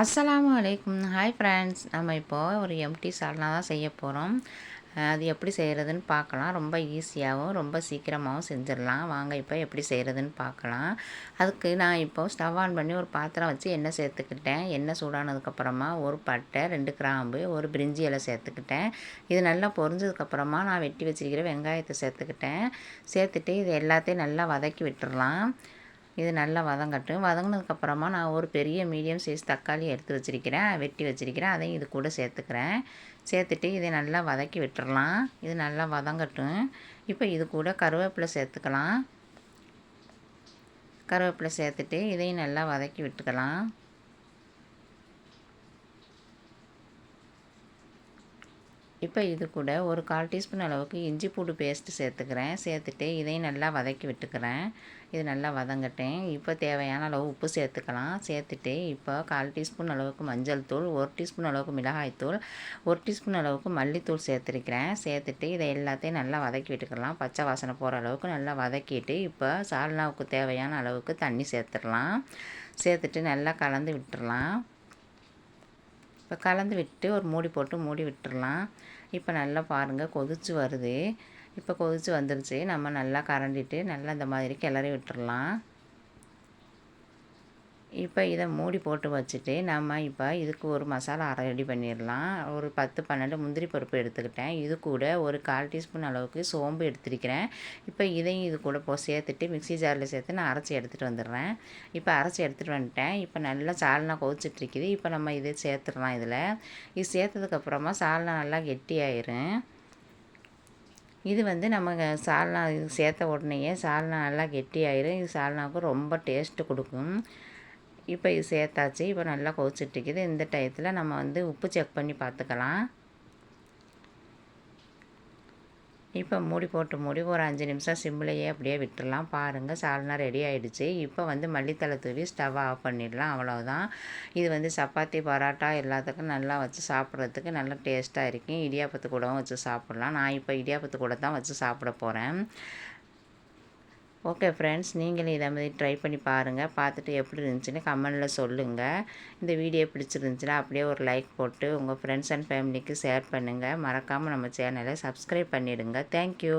அஸ்லாம் அலைக்கும். Hi friends நம்ம இப்போது ஒரு எம்டி சால்னா தான் செய்ய போகிறோம் அது எப்படி செய்கிறதுன்னு பார்க்கலாம். ரொம்ப ஈஸியாகவும் ரொம்ப சீக்கிரமாகவும் செஞ்சிடலாம். வாங்க இப்போ எப்படி செய்கிறதுன்னு பார்க்கலாம். அதுக்கு நான் இப்போது ஸ்டவ் ஆன் பண்ணி ஒரு பாத்திரம் வச்சு எண்ணெய் சேர்த்துக்கிட்டேன். எண்ணெய் சூடானதுக்கப்புறமா ஒரு பட்டை ரெண்டு கிராம்பு ஒரு பிரிஞ்சி இலை சேர்த்துக்கிட்டேன். இது நல்லா பொரிஞ்சதுக்கப்புறமா நான் வெட்டி வச்சிருக்கிற வெங்காயத்தை சேர்த்துக்கிட்டேன். சேர்த்துட்டு இது எல்லாத்தையும் நல்லா வதக்கி விட்டுடலாம். இது நல்லா வதங்கட்டும் வதங்கினதுக்கப்புறமா நான் ஒரு பெரிய மீடியம் சைஸ் தக்காளி எடுத்து வச்சுருக்கிறேன். வெட்டி வச்சுருக்கிறேன். அதையும் இது கூட சேர்த்துக்கிறேன். சேர்த்துட்டு இதை நல்லா வதக்கி விட்டுறலாம். இது நல்லா வதங்கட்டும் இப்போ இது கூட கருவேப்பிலை சேர்த்துக்கலாம். கருவேப்பிலை சேர்த்துட்டு இதையும் நல்லா வதக்கி விட்டுக்கலாம். இப்போ இது கூட ஒரு கால் டீஸ்பூன் அளவுக்கு இஞ்சி பூண்டு பேஸ்ட்டு சேர்த்துக்கிறேன். சேர்த்துட்டு இதையும் நல்லா வதக்கி விட்டுக்கிறேன். இது நல்லா வதங்கட்டேன் இப்போ தேவையான அளவு உப்பு சேர்த்துக்கலாம். சேர்த்துட்டு இப்போ கால் டீஸ்பூன் அளவுக்கு மஞ்சள் தூள் ஒரு டீஸ்பூன் அளவுக்கு மிளகாய்த்தூள் ஒரு டீஸ்பூன் அளவுக்கு மல்லித்தூள் சேர்த்துருக்கிறேன். சேர்த்துட்டு இதை எல்லாத்தையும் நல்லா வதக்கி விட்டுக்கலாம். பச்சை வாசனை போகிற அளவுக்கு நல்லா வதக்கிட்டு இப்போ சால்னாவுக்கு தேவையான அளவுக்கு தண்ணி சேர்த்துடலாம். சேர்த்துட்டு நல்லா கலந்து விட்டுடலாம். இப்போ கலந்து விட்டு ஒரு மூடி போட்டு மூடி விட்டுடலாம் இப்போ நல்லா பாருங்கள் கொதிச்சு வருது. இப்போ கொதிச்சு வந்துருச்சு. நம்ம நல்லா கரண்டிட்டு நல்லா இந்த மாதிரி கிளறி விட்டுடலாம் இப்போ இதை மூடி போட்டு வச்சுட்டு நம்ம இப்போ இதுக்கு ஒரு மசாலா அரை ரெடி பண்ணிடலாம். ஒரு பத்து பன்னெண்டு முந்திரி பருப்பு எடுத்துக்கிட்டேன். இது கூட ஒரு கால் டீஸ்பூன் அளவுக்கு சோம்பு எடுத்துருக்கிறேன். இப்போ இதையும் இது கூட போ சேர்த்துட்டு மிக்சி ஜாரில் சேர்த்து நான் அரைச்சி எடுத்துகிட்டு வந்துடுறேன். இப்போ அரைச்சி எடுத்துகிட்டு வந்துட்டேன். இப்போ நல்லா சால்னா கொதிச்சிட்ருக்குது. இப்போ நம்ம இதை சேர்த்துடலாம் இதில். இது சேர்த்ததுக்கப்புறமா சால்னா நல்லா கெட்டியாயிரும் இது வந்து நம்ம சால்னா இது சேர்த்த உடனேயே சால்னா நல்லா கெட்டியாயிரும் இது சால்னாவுக்கு ரொம்ப டேஸ்ட்டு கொடுக்கும். இப்போ இது சேர்த்தாச்சு இப்போ நல்லா கொதிச்சிட்ருக்குது இந்த டயத்தில் நம்ம வந்து உப்பு செக் பண்ணி பார்த்துக்கலாம். இப்போ மூடி போட்டு மூடி ஒரு அஞ்சு நிமிஷம் சிம்மிலையே அப்படியே விட்டுடலாம் பாருங்கள் சால்னா ரெடி ஆகிடுச்சு இப்போ வந்து மல்லித்தலை தூவி ஸ்டவ் ஆஃப் பண்ணிடலாம். அவ்வளோதான் இது வந்து சப்பாத்தி பரோட்டா எல்லாத்துக்கும் நல்லா வச்சு சாப்பிட்றதுக்கு நல்லா டேஸ்ட்டாக இருக்கும் இடியாப்பத்து கூடவும் வச்சு சாப்பிட்லாம். நான் இப்போ இடியாப்பத்து கூட தான் வச்சு சாப்பிட போகிறேன் ஓகே ஃப்ரெண்ட்ஸ் நீங்களும் இதை மாதிரி ட்ரை பண்ணி பாருங்கள் பார்த்துட்டு எப்படி இருந்துச்சுன்னு கமெண்டில் சொல்லுங்கள் இந்த வீடியோ பிடிச்சிருந்துச்சுன்னா அப்படியே ஒரு லைக் போட்டு உங்கள் ஃப்ரெண்ட்ஸ் அண்ட் ஃபேமிலிக்கு ஷேர் பண்ணுங்கள் மறக்காமல் நம்ம சேனலை சப்ஸ்கிரைப் பண்ணிவிடுங்க தேங்க்யூ